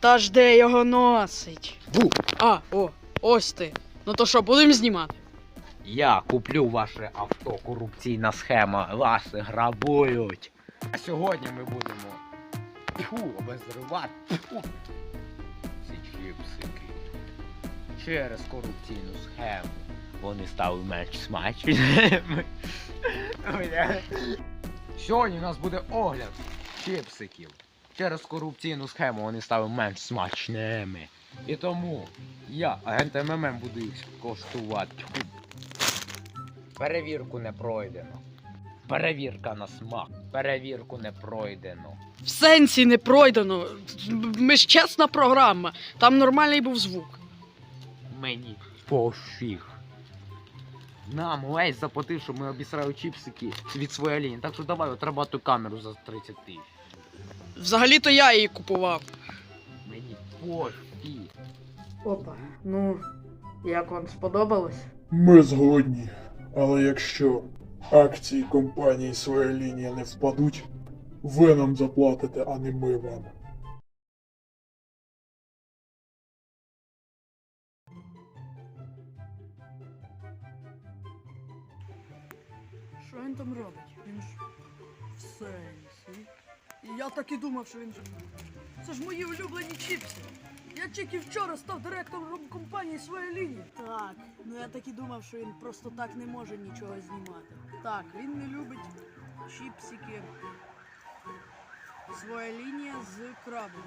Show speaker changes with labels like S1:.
S1: Та ж де його носить?
S2: Бу!
S1: А, о, ось ти. Ну то що, будемо знімати?
S2: Я куплю ваше авто, корупційна схема, вас грабують. А сьогодні ми будемо тьфу, обезривати тьфу, ці чіпсики. Через корупційну схему. Вони стали менш смачними. Сьогодні у нас буде огляд чіпсиків. Через корупційну схему вони стали менш смачними. І тому я, агент МММ, буду їх коштувати. Перевірку не пройдено. Перевірка на смак. Перевірку не пройдено.
S1: В сенсі не пройдено. Ми ж чесна програма. Там нормальний був звук.
S2: Мені пофіг. Нам Лейс заплатив, щоб ми обісрали чіпсики від своєї лінії. Так що давай отрабатуй камеру за 30 тисяч.
S1: Взагалі-то я її купував.
S2: Мені пофіг.
S1: Опа, ну, як вам сподобалось?
S3: Ми згодні. Але якщо акції компанії своя лінія не впадуть, ви нам заплатите, а не ми вам.
S1: Що він там робить? Він ж в сенсі. Я так і думав, що він же. Це ж мої улюблені чіпси. Я тільки вчора став директором компанії своєї лінії. Так, ну я так і думав, що він просто так не може нічого знімати. Так, він не любить чіпсики. Своя лінія з крабом.